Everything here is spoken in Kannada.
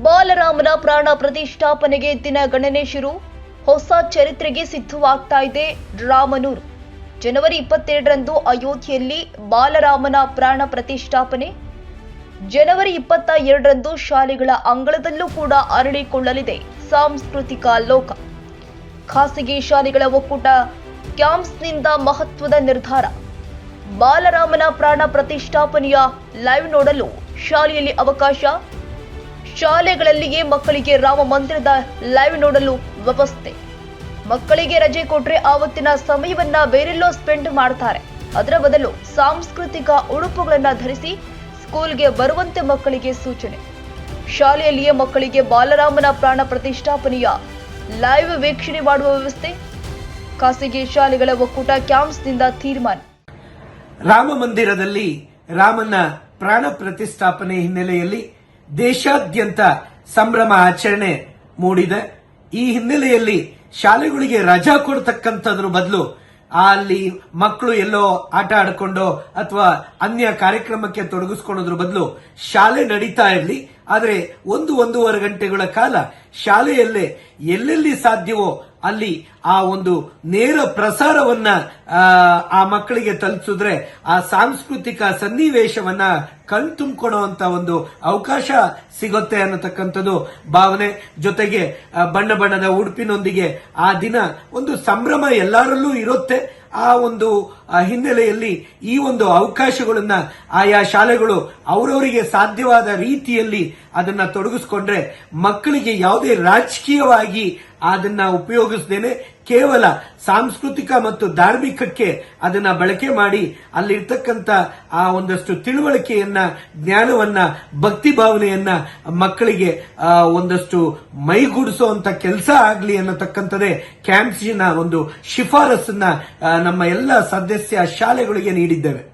ಬಾಲರಾಮನ ಪ್ರಾಣ ಪ್ರತಿಷ್ಠಾಪನೆಗೆ ದಿನ ಗಣನೆ ಶುರು. ಹೊಸ ಚರಿತ್ರೆಗೆ ಸಿದ್ಧವಾಗ್ತಾ ಇದೆ ರಾಮನೂರು. ಜನವರಿ ಇಪ್ಪತ್ತೆರಡರಂದು ಅಯೋಧ್ಯೆಯಲ್ಲಿ ಬಾಲರಾಮನ ಪ್ರಾಣ ಪ್ರತಿಷ್ಠಾಪನೆ. ಜನವರಿ ಇಪ್ಪತ್ತ ಎರಡರಂದು ಶಾಲೆಗಳ ಅಂಗಳದಲ್ಲೂ ಕೂಡ ಅರಳಿಕೊಳ್ಳಲಿದೆ ಸಾಂಸ್ಕೃತಿಕ ಲೋಕ. ಖಾಸಗಿ ಶಾಲೆಗಳ ಒಕ್ಕೂಟ ಕ್ಯಾಂಪ್ಸ್ನಿಂದ ಮಹತ್ವದ ನಿರ್ಧಾರ. ಬಾಲರಾಮನ ಪ್ರಾಣ ಪ್ರತಿಷ್ಠಾಪನೆಯ ಲೈವ್ ನೋಡಲು ಶಾಲೆಯಲ್ಲಿ ಅವಕಾಶ. ಶಾಲೆಗಳಲ್ಲಿಯೇ ಮಕ್ಕಳಿಗೆ ರಾಮ ಮಂದಿರದ ಲೈವ್ ನೋಡಲು ವ್ಯವಸ್ಥೆ. ಮಕ್ಕಳಿಗೆ ರಜೆ ಕೊಟ್ರೆ ಆವತ್ತಿನ ಸಮಯವನ್ನ ಬೇರೆಲ್ಲೋ ಸ್ಪೆಂಡ್ ಮಾಡ್ತಾರೆ. ಅದರ ಬದಲು ಸಾಂಸ್ಕೃತಿಕ ಉಡುಪುಗಳನ್ನ ಧರಿಸಿ ಸ್ಕೂಲ್ಗೆ ಬರುವಂತೆ ಮಕ್ಕಳಿಗೆ ಸೂಚನೆ. ಶಾಲೆಯಲ್ಲಿಯೇ ಮಕ್ಕಳಿಗೆ ಬಾಲರಾಮನ ಪ್ರಾಣ ಪ್ರತಿಷ್ಠಾಪನೆಯ ಲೈವ್ ವೀಕ್ಷಣೆ ಮಾಡುವ ವ್ಯವಸ್ಥೆ. ಖಾಸಗಿ ಶಾಲೆಗಳ ಒಕ್ಕೂಟ ಕ್ಯಾಂಪ್ಸ್ನಿಂದ ತೀರ್ಮಾನ. ರಾಮ ಮಂದಿರದಲ್ಲಿ ರಾಮನ ಪ್ರಾಣ ಪ್ರತಿಷ್ಠಾಪನೆ ಹಿನ್ನೆಲೆಯಲ್ಲಿ ದೇಶಾದ್ಯಂತ ಸಂಭ್ರಮ ಆಚರಣೆ ಮೂಡಿದೆ. ಈ ಹಿನ್ನೆಲೆಯಲ್ಲಿ ಶಾಲೆಗಳಿಗೆ ರಜಾ ಕೊಡ್ತಕ್ಕಂಥದ್ರ ಬದಲು ಅಲ್ಲಿ ಮಕ್ಕಳು ಎಲ್ಲೋ ಆಟ ಆಡಿಕೊಂಡು ಅಥವಾ ಅನ್ಯ ಕಾರ್ಯಕ್ರಮಕ್ಕೆ ತೊಡಗಿಸ್ಕೊಳ್ಳೋದ್ರ ಬದಲು ಶಾಲೆ ನಡೀತಾ ಇರಲಿ. ಆದರೆ ಒಂದು ಒಂದೂವರೆ ಗಂಟೆಗಳ ಕಾಲ ಶಾಲೆಯಲ್ಲೇ ಎಲ್ಲೆಲ್ಲಿ ಸಾಧ್ಯವೋ ಅಲ್ಲಿ ಆ ಒಂದು ನೇರ ಪ್ರಸಾರವನ್ನ ಆ, ಮಕ್ಕಳಿಗೆ ತಲುಪಿಸಿದ್ರೆ ಆ ಸಾಂಸ್ಕೃತಿಕ ಸನ್ನಿವೇಶವನ್ನ ಕಣ್ತುಂಬಿಕೊಳ್ಳುವಂತ ಒಂದು ಅವಕಾಶ ಸಿಗುತ್ತೆ ಅನ್ನತಕ್ಕಂಥದ್ದು ಭಾವನೆ. ಜೊತೆಗೆ ಬಣ್ಣ ಬಣ್ಣದ ಉಡುಪಿನೊಂದಿಗೆ ಆ ದಿನ ಒಂದು ಸಂಭ್ರಮ ಎಲ್ಲರಲ್ಲೂ ಇರುತ್ತೆ. ಆ ಒಂದು ಹಿನ್ನೆಲೆಯಲ್ಲಿ ಈ ಒಂದು ಅವಕಾಶಗಳನ್ನ ಆಯಾ ಶಾಲೆಗಳು ಅವರವರಿಗೆ ಸಾಧ್ಯವಾದ ರೀತಿಯಲ್ಲಿ ಅದನ್ನ ತೊಡಗಿಸ್ಕೊಂಡ್ರೆ ಮಕ್ಕಳಿಗೆ ಯಾವುದೇ ರಾಜಕೀಯವಾಗಿ ಅದನ್ನ ಉಪಯೋಗಿಸದೇನೆ ಕೇವಲ ಸಾಂಸ್ಕೃತಿಕ ಮತ್ತು ಧಾರ್ಮಿಕಕ್ಕೆ ಅದನ್ನ ಬಳಕೆ ಮಾಡಿ ಅಲ್ಲಿರ್ತಕ್ಕಂಥ ಆ ಒಂದಷ್ಟು ತಿಳುವಳಿಕೆಯನ್ನ, ಜ್ಞಾನವನ್ನ, ಭಕ್ತಿ ಭಾವನೆಯನ್ನ ಮಕ್ಕಳಿಗೆ ಒಂದಷ್ಟು ಮೈಗೂಡಿಸುವಂತ ಕೆಲಸ ಆಗಲಿ ಅನ್ನತಕ್ಕಂಥದ್ದೇ ಕ್ಯಾಂಪ್ಸಿನ ಒಂದು ಶಿಫಾರಸನ್ನ ನಮ್ಮ ಎಲ್ಲ ಸದಸ್ಯ ಶಾಲೆಗಳಿಗೆ ನೀಡಿದ್ದೇವೆ.